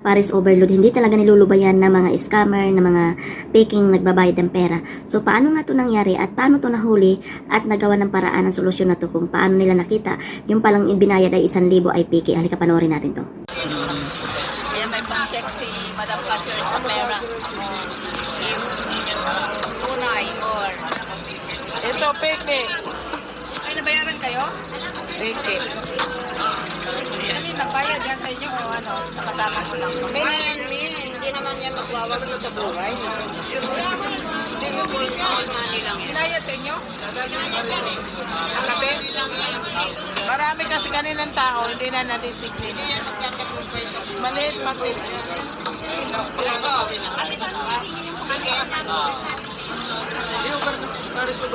Paris overload, hindi talaga nilulubayan ng mga scammer, ng mga faking nagbabayad ng pera. So, paano nga to nangyari at paano to nahuli at nagawa ng paraan ng solusyon na to kung paano nila nakita yung palang ibinayad ay isang libo ay fake. Halika panoorin natin to. Kaya may pang-check si Madam Cashier sa pera. If tunay or... Ito, peke. Ay, nabayaran kayo? Peke. Nagbayad yan sa inyo o ano? Sa kasama mo lang? Hindi na yan, Mi. Hindi naman yan magwawagi sa buhay. Binayad sa inyo? Ang gabi? Marami kasi kaninang tao, hindi na natitignan. Maliit, maliit.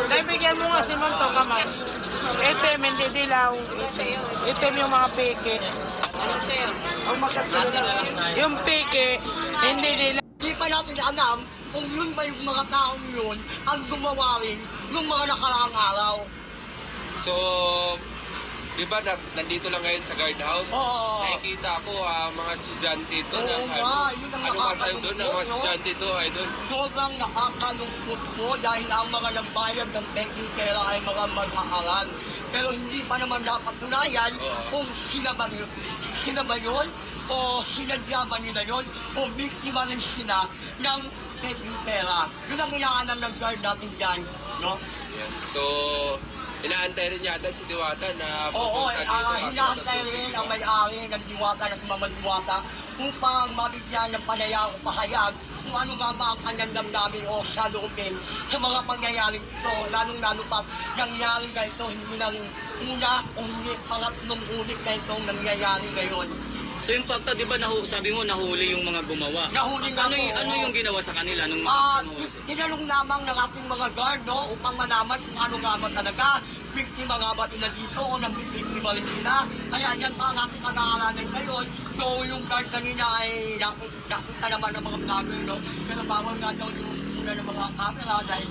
Dahil bigyan mo nga si Monto kamay. Itim, hindi dilaw. Itim yung mga peke. Yung peke, hindi dilaw. Hindi pa natin alam kung yun ba yung mga taong yun ang gumawa rin ng mga nakaraang araw. So, di ba nas, nandito lang ngayon sa guardhouse? Oo. Nakikita ko ah, mga estudyante ito Oo ng nga, ano, yun ang ano masayo doon ng mga estudyante ito ay doon. Sobrang nakakalungkot po dahil ang mga nagbayad ng banking pera ay mga mag-aaral. Pero hindi pa naman napatunayan kung sila ba, yun- sila ba yun o sinadya ba nila yun o biktima rin sila ng pera. Yun ang inaanan ng guard natin dyan. No? Yan. So, inaantay rin yata si Diwata na Oo, pupunta eh, dito. ah, kasi hinaantay nasa- rin ang may-ari ng diwata at mamadiwata upang mabigyan ng panaya o pahayag kung ano nga ba ang kanyang damdamin o saloobin sa mga pangyayaring ito, lalong-lalo pa nangyari na ito hindi nang una o hindi pangatlong ulit na itong nangyayari ngayon. So yung pagka, di ba, nahu, sabi mo nahuli yung mga gumawa. Nahuli nga ano, po, yung, ano yung ginawa sa kanila nung mga Ah, gumawa? ti- tinanong lamang ng ating mga guard, no, upang malaman kung ano nga ba talaga. Biktima nga ba nila dito o nang biktima rin nila. Kaya yan pa ang ating pag-aaralan ngayon. So yung guard kanina ay nakita, naman ng mga vlogger, no. Pero bawal nga daw yung una ng mga camera dahil,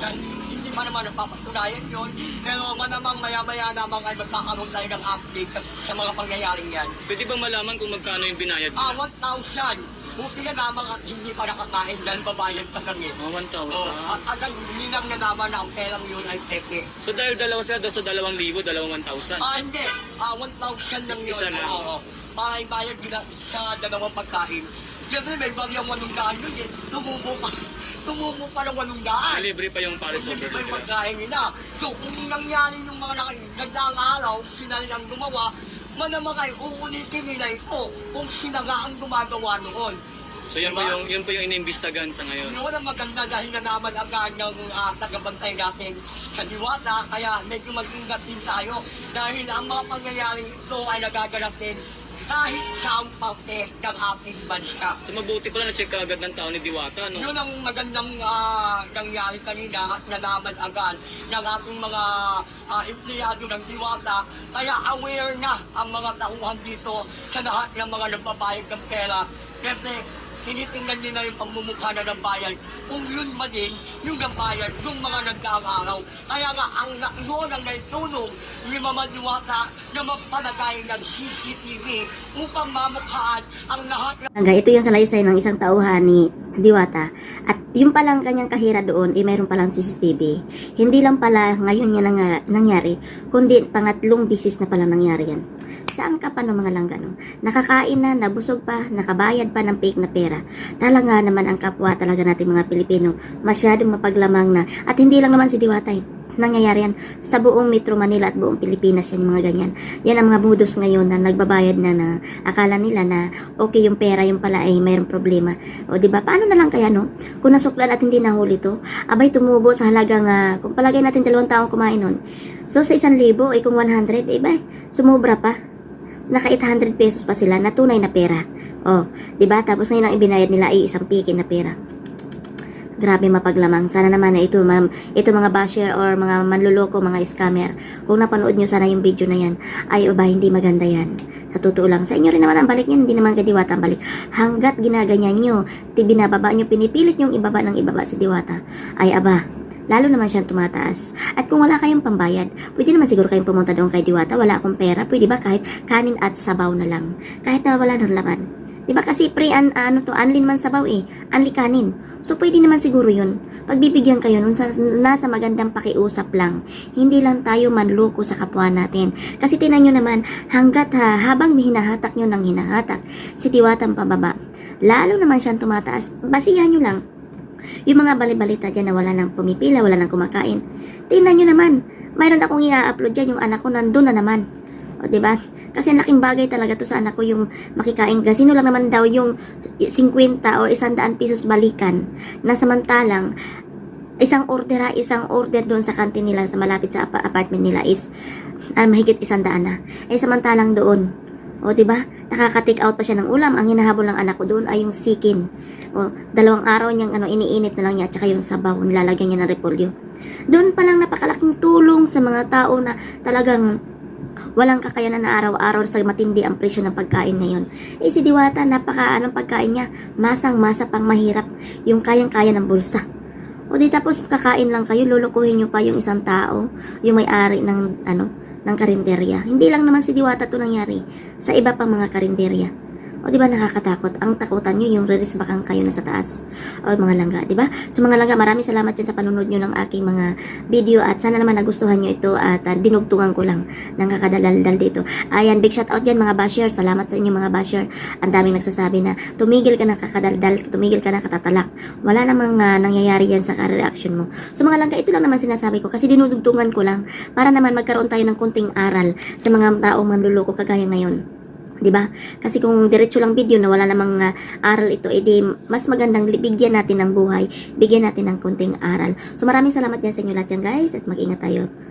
dahil hindi pa naman napapatunayan yun. Pero manamang maya-maya namang ay magkakaroon tayo ng update sa mga pangyayaring yan. Pwede ba malaman kung magkano yung binayad Ah, nila? 1,000. Buti na lamang at hindi pa nakakain dahil babayad pa eh. Oh, 1,000. Oh, at agad ninang na naman na ang perang yun ay peke. So dahil dalawa sila daw sa dalawang libo, dalawang 1,000. Ah, hindi. Ah, 1,000 lang yun. Isa lang. Oo. May bayad nila sa dalawang pagkain. Siyempre may bagyang walong yun eh. Tumubo pa. Tumubo pa ng walong daan. Libre pa yung Paris Hindi pa yung pagkain nila. So, kung nangyari yung mga nagdaang araw, sila rin ang gumawa, manamang ay uulitin nila ito kung sila nga ang gumagawa noon. So yun po yung, yun po yung inimbestigahan sa ngayon. Yun ang maganda dahil nalaman agad ng uh, tagabantay natin sa diwata, kaya medyo mag-ingat din tayo dahil ang mga pangyayaring ito ay nagaganap din kahit sa ang parte ng ating bansa. So mabuti pala na-check ka agad ng tao ni Diwata, no? Yun ang magandang ah, nangyari kanina at nalaman agad ng ating mga ah, empleyado ng diwata. Kaya aware na ang mga tauhan dito sa lahat ng mga nagbabayad ng pera. Siyempre, tinitingnan nila yung pagmumukha na ng bayan. Kung yun man din, yung nabayad ng mga nagdaang araw. Kaya nga, ang yun ang naitulong ni Mama na magpalagay ng CCTV upang mamukhaan ang lahat ng Hanggang ito yung salaysay ng isang tauhan ni Diwata. At yung palang kanyang kahira doon, eh mayroon palang CCTV. Hindi lang pala ngayon yan nangyari, kundi pangatlong bisis na pala nangyari yan. Saan ka pa ng mga langgano? Nakakain na, nabusog pa, nakabayad pa ng fake na pera. Talaga naman ang kapwa talaga natin mga Pilipino, masyadong mapaglamang na. At hindi lang naman si Diwata eh. Nangyayari yan sa buong Metro Manila at buong Pilipinas yan, mga ganyan. Yan ang mga budos ngayon na nagbabayad na na akala nila na okay yung pera, yung pala ay mayroong problema. O di ba Paano na lang kaya no? Kung nasuklan at hindi nahuli to, abay tumubo sa halagang, ah, kung palagay natin dalawang taong kumain nun. So sa isang libo, eh kung 100, eh ba, sumobra pa. Naka 800 pesos pa sila na tunay na pera. O, di ba Tapos ngayon ang ibinayad nila ay isang piki na pera. Grabe mapaglamang. Sana naman na ito, ma'am, ito mga basher or mga manluloko, mga scammer. Kung napanood nyo sana yung video na yan, ay aba, hindi maganda yan. Sa totoo lang, sa inyo rin naman ang balik niyan, hindi naman kay ang balik. Hanggat ginaganyan nyo, binababa nyo, pinipilit yung ibaba ng ibaba si Diwata, ay aba, lalo naman siyang tumataas. At kung wala kayong pambayad, pwede naman siguro kayong pumunta doon kay Diwata, wala akong pera, pwede ba kahit kanin at sabaw na lang, kahit na wala ng laman. 'Di ba kasi pre an, ano to, anlin man sabaw eh, anli kanin. So pwede naman siguro 'yun. Pagbibigyan kayo nun sa nasa magandang pakiusap lang. Hindi lang tayo manloko sa kapwa natin. Kasi tinan nyo naman, hanggat ha, habang hinahatak nyo ng hinahatak, si Diwatang pababa, lalo naman siyang tumataas. Basihan nyo lang. Yung mga balibalita dyan na wala nang pumipila, wala nang kumakain. Tingnan nyo naman, mayroon akong i-upload dyan, yung anak ko nandun na naman. O, di ba? Kasi laking bagay talaga to sa anak ko yung makikain. Kasi lang naman daw yung 50 o 100 pesos balikan na samantalang isang order ha, isang order doon sa kantin nila sa malapit sa apa- apartment nila is ah, mahigit isang daan na. Eh samantalang doon, o di ba? Nakaka-take out pa siya ng ulam. Ang hinahabol ng anak ko doon ay yung sikin. O dalawang araw niyang ano iniinit na lang niya at saka yung sabaw nilalagyan niya ng repolyo. Doon pa lang napakalaking tulong sa mga tao na talagang walang kakayanan na araw-araw sa matindi ang presyo ng pagkain ngayon. Eh si Diwata, napaka anong pagkain niya, masang-masa pang mahirap, yung kayang-kaya ng bulsa. O di tapos kakain lang kayo, lulukuhin nyo pa yung isang tao, yung may-ari ng ano, ng karinderya. Hindi lang naman si Diwata to nangyari sa iba pang mga karinderya. O di ba nakakatakot? Ang takutan nyo yung ririsbakan kayo na sa taas. O mga langga, di ba? So mga langga, maraming salamat dyan sa panunod nyo ng aking mga video at sana naman nagustuhan nyo ito at uh, dinugtungan ko lang ng kakadaldal dito. Ayan, big shout out dyan mga basher. Salamat sa inyo mga basher. Ang daming nagsasabi na tumigil ka na kakadaldal, tumigil ka na katatalak. Wala namang uh, nangyayari yan sa reaction mo. So mga langga, ito lang naman sinasabi ko kasi dinudugtungan ko lang para naman magkaroon tayo ng kunting aral sa mga taong manluloko kagaya ngayon. 'Di ba? Kasi kung diretso lang video na wala namang uh, aral ito, edi mas magandang bigyan natin ng buhay, bigyan natin ng kunting aral. So maraming salamat din sa inyo lahat yan guys at mag-ingat tayo.